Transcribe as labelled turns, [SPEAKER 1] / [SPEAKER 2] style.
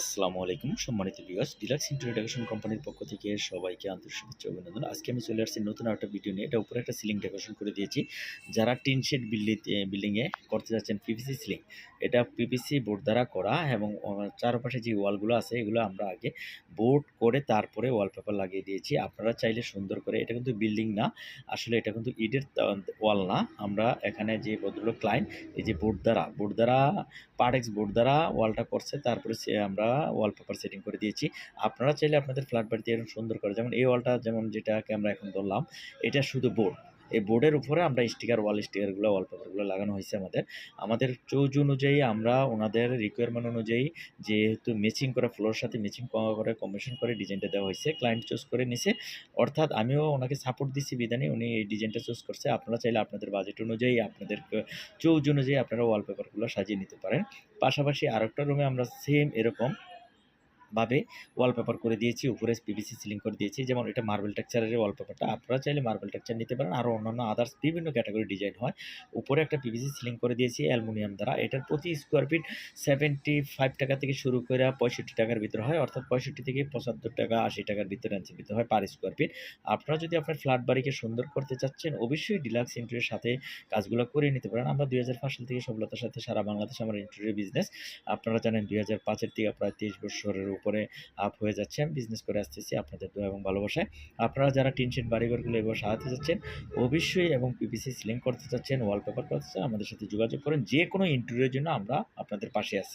[SPEAKER 1] আসসালামু আলাইকুম। সম্মানিত ভিউয়ার্স ডিলাক্স ইন্টারডাকশন কোম্পানির পক্ষ থেকে সবাইকে আন্তরিক শুভেচ্ছা অভিনন্দন। আজকে আমি চলে আসছি নতুন একটা ভিডিও নিয়ে। এটা উপরে একটা সিলিং ডেকোরেশন করে দিয়েছি। যারা টিন শেড বিল্ডিং বিল্ডিংয়ে করতে যাচ্ছেন পিপিসি সিলিং এটা পিপিসি বোর্ড দ্বারা করা এবং চারপাশে যে ওয়ালগুলো আছে, এগুলো আমরা আগে বোর্ড করে তারপরে ওয়ালপেপার লাগিয়ে দিয়েছি। আপনারা চাইলে সুন্দর করে, এটা কিন্তু বিল্ডিং না, আসলে এটা কিন্তু ইটের ওয়াল না। আমরা এখানে যে ভদ্রলোক ক্লায়েন্ট এই যে বোর্ড দ্বারা বোর্ড দ্বারা পার্টেক্স বোর্ড দ্বারা ওয়ালটা করছে, তারপরে সে আমরা ওয়ালপেপার সেটিং করে দিয়েছি। আপনারা চাইলে আপনাদের ফ্ল্যাট বাড়িতে এরকম সুন্দর করে, যেমন এই ওয়ালটা যেমন যেটাকে আমরা এখন ধরলাম, এটা শুধু বোর্ড এই বোর্ডের উপরে আমরা স্টিকার ওয়াল স্টিকারগুলো ওয়ালপেপারগুলো লাগানো হয়েছে আমাদের। আমাদের চৌজ অনুযায়ী আমরা ওনাদের রিকোয়ারমেন্ট অনুযায়ী যেহেতু ম্যাচিং করে ফ্লোর সাথে ম্যাচিং করে কম্বিনেশন করে ডিজাইনটা দেওয়া হয়েছে ক্লায়েন্ট চুজ করে নিছে। অর্থাৎ আমিও ওনাকে সাপোর্ট দিচ্ছি বিধানে, উনি এই ডিজাইনটা চুজ করছে। আপনারা চাইলে আপনাদের বাজেট অনুযায়ী, আপনাদের চৌজ অনুযায়ী আপনারা ওয়ালপেপারগুলো সাজিয়ে নিতে পারেন। পাশাপাশি আরেকটা রুমে আমরা সেম এরকম ভাবে ওয়ালপেপার করে দিয়েছি, উপরে পিভিসি সিলিং করে দিয়েছি, যেমন এটা মার্বেল টেক্সচারের ওয়ালপেপারটা আপনারা চাইলে মার্বেল টেক্সচার নিতে পারেন আরও অন্যান্য আদার্স বিভিন্ন ক্যাটাগরি ডিজাইন হয়। উপরে একটা পিভিসি সিলিং করে দিয়েছি অ্যালুমিনিয়াম দ্বারা। এটার প্রতি স্কোয়ার ফিট সেভেন্টি ফাইভ টাকা থেকে শুরু করে পঁয়ষট্টি টাকার ভিতরে হয়, অর্থাৎ পঁয়ষট্টি থেকে পঁচাত্তর টাকা, আশি টাকার ভিতরে রেঞ্জের ভিতরে হয় পার স্কোয়ার ফিট আপনারা যদি আপনার ফ্ল্যাট বাড়িকে সুন্দর করতে চাচ্ছেন, অবশ্যই ডিলাক্স ইন্টেরিয়র সাথে কাজগুলো করে নিতে পারেন। আমরা দুই হাজার পাঁচ সাল থেকে সফলতার সাথে সারা বাংলাদেশ আমার ইন্টেরিয়র বিজনেস আপনারা জানেন দুই হাজার পাঁচের থেকে প্রায় তেইশ বছরের উপরে আপ হয়ে যাচ্ছে। আমি বিজনেস করে আসতেছি আপনাদের দোয়া এবং ভালোবাসায়। আপনারা যারা টিনশেড বাড়িঘরগুলো এবার সাজাতে চাচ্ছেন অবশ্যই এবং পিপিসি সিলিং করতে চাচ্ছেন ওয়ালপেপার করতে চাচ্ছেন, আমাদের সাথে যোগাযোগ করেন। যে কোনো ইন্টারভিউর জন্য আমরা আপনাদের পাশে আছি।